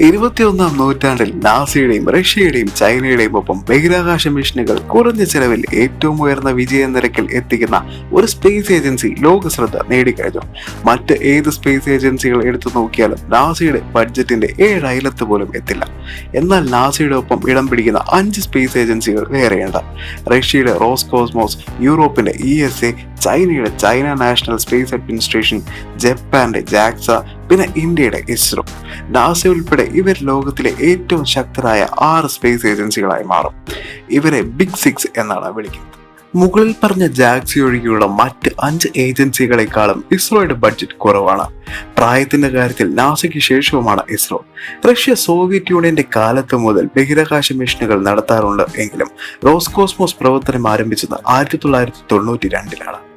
ഇരുപത്തിയൊന്നാം നൂറ്റാണ്ടിൽ നാസയുടെയും റഷ്യയുടെയും ചൈനയുടെയും ഒപ്പം ബഹിരാകാശ മിഷനുകൾ കുറഞ്ഞ ചെലവിൽ ഏറ്റവും ഉയർന്ന വിജയ നിരക്കിൽ എത്തിക്കുന്ന ഒരു സ്പേസ് ഏജൻസി ലോക ശ്രദ്ധ നേടിക്കഴിഞ്ഞു. മറ്റ് ഏത് സ്പേസ് ഏജൻസികൾ എടുത്തു നോക്കിയാലും നാസയുടെ ബഡ്ജറ്റിന്റെ ഏഴ് പോലും എത്തില്ല. എന്നാൽ നാസയുടെ ഒപ്പം ഇടം പിടിക്കുന്ന അഞ്ച് സ്പേസ് ഏജൻസികൾ വേറെയുണ്ട്. റഷ്യയുടെ റോസ് കോസ്മോസ് യൂറോപ്പിന്റെ ഇ എസ് എ ചൈനയുടെ ചൈന നാഷണൽ സ്പേസ് അഡ്മിനിസ്ട്രേഷൻ ജപ്പാന്റെ ജാക്സ പിന്നെ ഇന്ത്യയുടെ ഇസ്രോ. നാസ ഉൾപ്പെടെ ഇവർ ലോകത്തിലെ ഏറ്റവും ശക്തരായ ആറ് സ്പേസ് ഏജൻസികളായി മാറും. ഇവരെ ബിഗ് സിക്സ് എന്നാണ് വിളിക്കുന്നത്. മുകളിൽ പറഞ്ഞ ജാക്സി ഒഴികെയുള്ള മറ്റ് അഞ്ച് ഏജൻസികളെക്കാളും ഇസ്രോയുടെ ബഡ്ജറ്റ് കുറവാണ്. പ്രായത്തിന്റെ കാര്യത്തിൽ നാസയ്ക്ക് ശേഷവുമാണ് ഇസ്രോ. റഷ്യ സോവിയറ്റ് യൂണിയന്റെ കാലത്ത് മുതൽ ബഹിരാകാശ മിഷനുകൾ നടത്താറുണ്ട് എങ്കിലും റോസ്കോസ്മോസ് പ്രവർത്തനം ആരംഭിച്ചത് ആയിരത്തി തൊള്ളായിരത്തി തൊണ്ണൂറ്റി രണ്ടിലാണ്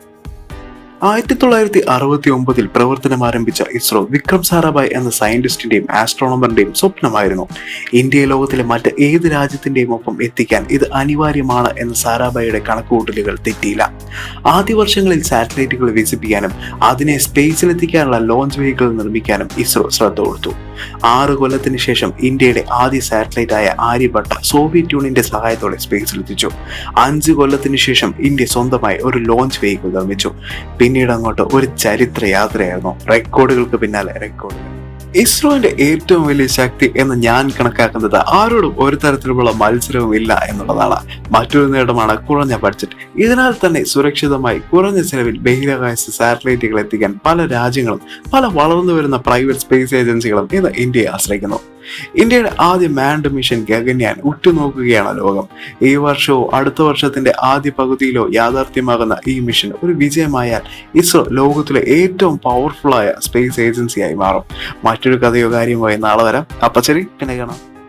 ആയിരത്തി തൊള്ളായിരത്തി അറുപത്തി ഒമ്പതിൽ പ്രവർത്തനം ആരംഭിച്ച ഇസ്രോ വിക്രം സാരാഭായ് എന്ന സയന്റിസ്റ്റിന്റെയും ആസ്ട്രോണമറിന്റെയും സ്വപ്നമായിരുന്നു. ഇന്ത്യയെ ലോകത്തിലെ മറ്റ് ഏത് രാജ്യത്തിന്റെയും ഒപ്പം എത്തിക്കാൻ ഇത് അനിവാര്യമാണ് എന്ന സാരാഭായിയുടെ കണക്കുകൂട്ടലുകൾ തെറ്റിയില്ല. ആദ്യ വർഷങ്ങളിൽ സാറ്റലൈറ്റുകൾ വികസിപ്പിക്കാനും അതിനെ സ്പേസിലെത്തിക്കാനുള്ള ലോഞ്ച് വെഹിക്കിൾ നിർമ്മിക്കാനും ഇസ്രോ ശ്രദ്ധ കൊടുത്തു. ആറ് കൊല്ലത്തിന് ശേഷം ഇന്ത്യയുടെ ആദ്യ സാറ്റലൈറ്റ് ആയ ആര്യഭട്ട സോവിയറ്റ് യൂണിയന്റെ സഹായത്തോടെ സ്പേസിലെത്തിച്ചു അഞ്ച് കൊല്ലത്തിന് ശേഷം ഇന്ത്യ സ്വന്തമായി ഒരു ലോഞ്ച് വെഹിക്കിൾ നിർമ്മിച്ചു. പിന്നീട് അങ്ങോട്ട് ഒരു ചരിത്ര യാത്രയായിരുന്നു. റെക്കോർഡുകൾക്ക് പിന്നാലെ റെക്കോർഡുകൾ ഇസ്രോന്റെ ഏറ്റവും വലിയ ശക്തി എന്ന് ഞാൻ കണക്കാക്കുന്നത് ആരോടും ഒരു തരത്തിലുമുള്ള മത്സരവും ഇല്ല എന്നുള്ളതാണ്. മറ്റൊരു നേട്ടമാണ് കുറഞ്ഞ ബഡ്ജറ്റ് ഇതിനാൽ തന്നെ സുരക്ഷിതമായി കുറഞ്ഞ ചെലവിൽ ബഹിരാകാശ സാറ്റലൈറ്റുകൾ എത്തിക്കാൻ പല രാജ്യങ്ങളും പല വളർന്നു വരുന്ന പ്രൈവറ്റ് സ്പേസ് ഏജൻസികളും ഇന്ന് ഇന്ത്യയെ ആശ്രയിക്കുന്നു. ഇന്ത്യയുടെ ആദ്യ മാൻഡ് മിഷൻ ഗഗൻയാൻ ഉറ്റുനോക്കുകയാണ് ലോകം. ഈ വർഷവും അടുത്ത വർഷത്തിന്റെ ആദ്യ പകുതിയിലോ യാഥാർത്ഥ്യമാകുന്ന ഈ മിഷൻ ഒരു വിജയമായാൽ ഇസ്രോ ലോകത്തിലെ ഏറ്റവും പവർഫുൾ ആയ സ്പേസ് ഏജൻസിയായി മാറും. മറ്റൊരു കഥയോ കാര്യമായി നാളെ വരാം. അപ്പൊ പിന്നെ കാണാം.